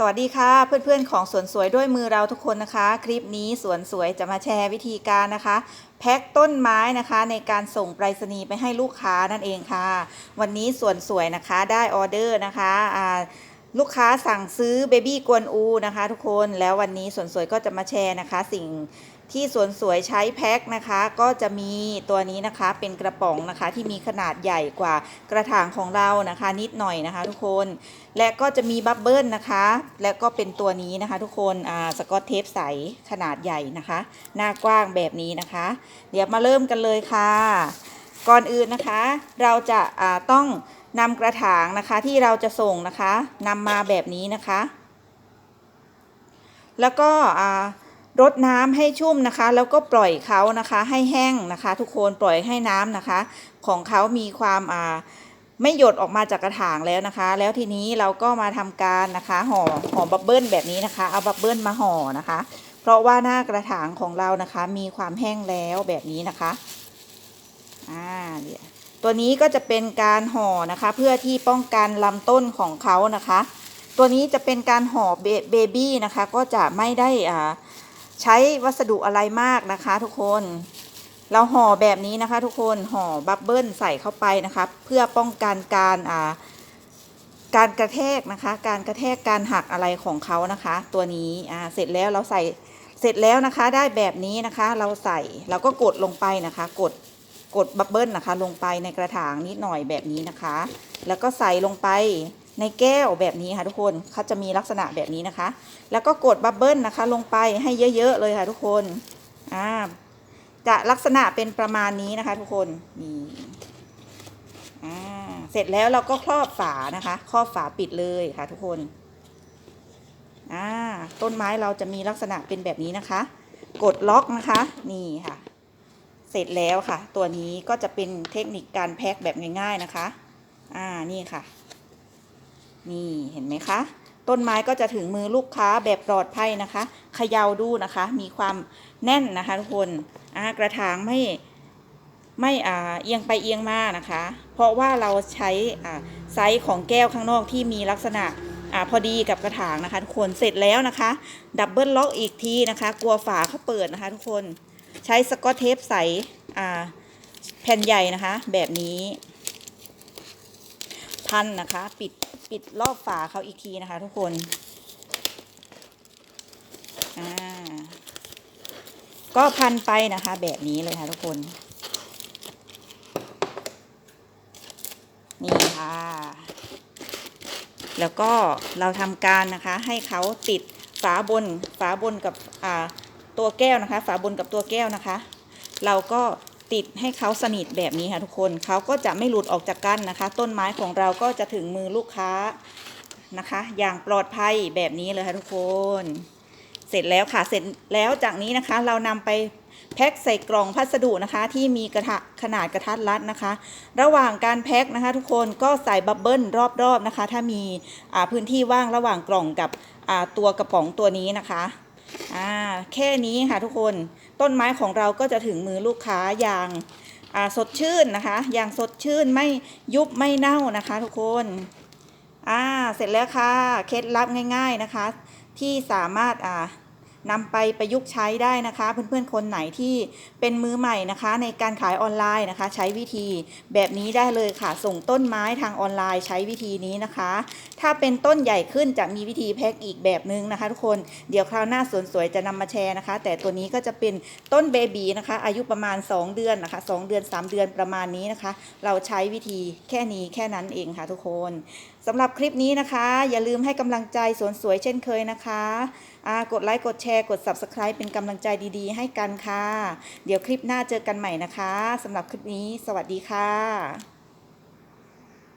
สวัสดีค่ะเพื่อนๆของสวนสวยด้วยมือเราทุกคนนะคะ คลิปนี้สวนสวยจะมาแชร์วิธีการนะคะ แพ็คต้นไม้นะคะในการส่งไปรษณีย์ไปให้ลูกค้านั่นเองค่ะ วันนี้สวนสวยนะคะได้ออเดอร์นะคะ ลูกค้าสั่งซื้อเบบี้กวนอูนะคะ ทุกคนแล้ววันนี้สวนสวยก็จะมาแชร์นะคะ สิ่งที่สวนสวยใช้แพ็คนะคะ ก็จะมีตัวนี้นะคะเป็นกระป๋องนะคะ ที่มีขนาดใหญ่กว่ากระถางของเรานะคะ นิดหน่อยนะคะ ทุกคน และก็จะมีบับเบิลนะคะ และก็เป็นตัวนี้นะคะ ทุกคนอ่าสกอตเทปใสขนาดใหญ่นะคะ หน้ากว้างแบบนี้นะคะ เดี๋ยวมาเริ่มกันเลยค่ะ ก่อนอื่นนะคะ เราจะาต้องนำกระถางนะคะที่เราจะส่งนะคะนำมาแบบนี้นะคะ แล้วก็รดน้ำให้ชุ่มนะคะ แล้วก็ปล่อยเขานะคะให้แห้งนะคะ ทุกคนปล่อยให้น้ำนะคะ ของเขามีความอ่าไม่หยดออกมาจากกระถางแล้วนะคะ แล้วทีนี้เราก็มาทำการนะคะห่อห่อบับเบิ้ลแบบนี้นะคะ เอาบับเบิ้ลมาห่อนะคะ เพราะว่าหน้ากระถางของเรานะคะ มีความแห้งแล้วแบบนี้นะคะ อ่าเดี๋ยตัวนี้ก็จะเป็นการห่อนะคะ เพื่อที่ป้องกันลำต้นของเขานะคะ ตัวนี้จะเป็นการห่อเบเบบี้นะคะ ก็จะไม่ได้อ่าใช้วัสดุอะไรมากนะคะ ทุกคน เราห่อแบบนี้นะคะ ทุกคนห่อบับเบิ้ลใส่เข้าไปนะคะ เพื่อป้องกันการอ่าการกระแทกนะคะ การกระแทกการหักอะไรของเขานะคะ ตัวนี้อ่าเสร็จแล้วเราใส่เสร็จแล้วนะคะได้แบบนี้นะคะ เราใส่เราก็กดลงไปนะคะ กด กดบับเบิ้ลนะคะ ลงไปในกระถางนิดหน่อยแบบนี้นะคะ แล้วก็ใส่ลงไปในแก้วแบบนี้ค่ะทุกคนเขาจะมีลักษณะแบบนี้นะคะ แล้วก็กดบับเบิ้ลนะคะ ลงไปให้เยอะๆเลยค่ะทุกคนอ่าจะลักษณะเป็นประมาณนี้นะคะ ทุกคนนี่อ่าเสร็จแล้วเราก็ครอบฝานะคะ ครอบฝาปิดเลยค่ะทุกคนอ่าต้นไม้เราจะมีลักษณะเป็นแบบนี้นะคะ กดล็อกนะคะ นี่ค่ะ เสร็จแล้วค่ะ ตัวนี้ก็จะเป็นเทคนิคการแพ็คแบบง่าย ๆนะคะ อ่านี่ค่ะ นี่เห็นไหมคะ ต้นไม้ก็จะถึงมือลูกค้าแบบปลอดภัยนะคะเขย่าดูนะคะ มีความแน่นนะคะทุกคนอ่ากระถางไม่ไม่อ่าเอียงไปเอียงมานะคะ เพราะว่าเราใช้อ่าไซส์ของแก้วข้างนอกที่มีลักษณะอ่าพอดีกับกระถางนะคะทุกคนเสร็จแล้วนะคะ ดับเบิลล็อกอีกทีนะคะ กลัวฝาเขาเปิดนะคะทุกคน ใช้สกอตเทปใสแผ่นใหญ่นะคะ แบบนี้ พันนะคะ ปิดปิดรอบฝาเขาอีกทีนะคะ ทุกคนก็พันไปนะคะ แบบนี้เลยค่ะทุกคนนี่ค่ะ แล้วก็เราทำการนะคะ ให้เขาติดฝาบนฝาบนกับอ่า ตัวแก้วนะคะ ฝาบนกับตัวแก้วนะคะ เราก็ติดให้เขาสนิทแบบนี้ค่ะทุกคนเขาก็จะไม่หลุดออกจากกันนะคะ ต้นไม้ของเราก็จะถึงมือลูกค้านะคะ อย่างปลอดภัยแบบนี้เลยค่ะทุกคน เสร็จแล้วค่ะเสร็จแล้วจากนี้นะคะ เรานำไปแพ็คใส่กล่องพัสดุนะคะ ที่มีกระทะขนาดกระทัดรัดนะคะ ระหว่างการแพ็คนะคะ ทุกคนก็ใส่บับเบิ้ลรอบๆนะคะ ถ้ามีพื้นที่ว่างระหว่างกล่องกับตัวกระป๋องตัวนี้นะคะ อ่าแค่นี้ค่ะทุกคนต้นไม้ของเราก็จะถึงมือลูกค้าอย่างอ่าสดชื่นนะคะ อย่างสดชื่นไม่ยุบไม่เน่านะคะ ทุกคนอ่าเสร็จแล้วค่ะเคล็ดลับง่าย ๆนะคะ ที่สามารถอ่า นำไปประยุกต์ใช้ได้นะคะ เพื่อนๆคนไหนที่เป็นมือใหม่นะคะ ในการขายออนไลน์นะคะ ใช้วิธีแบบนี้ได้เลยค่ะ ส่งต้นไม้ทางออนไลน์ใช้วิธีนี้นะคะ ถ้าเป็นต้นใหญ่ขึ้นจะมีวิธีแพ็คอีกแบบนึงนะคะ ทุกคนเดี๋ยวคราวหน้าสวนสวยจะนำมาแชร์นะคะ แต่ตัวนี้ก็จะเป็นต้นเบบีนะคะ อายุประมาณ 2 เดือนนะคะ 2 เดือน 3 เดือนประมาณนี้นะคะ เราใช้วิธีแค่นี้แค่นั้นเองค่ะทุกคนสำหรับคลิปนี้นะคะ อย่าลืมให้กำลังใจสวนสวยเช่นเคยนะคะกดไลค์กดแชร์กด Subscribe เป็นกำลังใจดีๆ ให้กันค่ะ เดี๋ยวคลิปหน้าเจอกันใหม่นะคะสำหรับคลิปนี้ สวัสดีค่ะ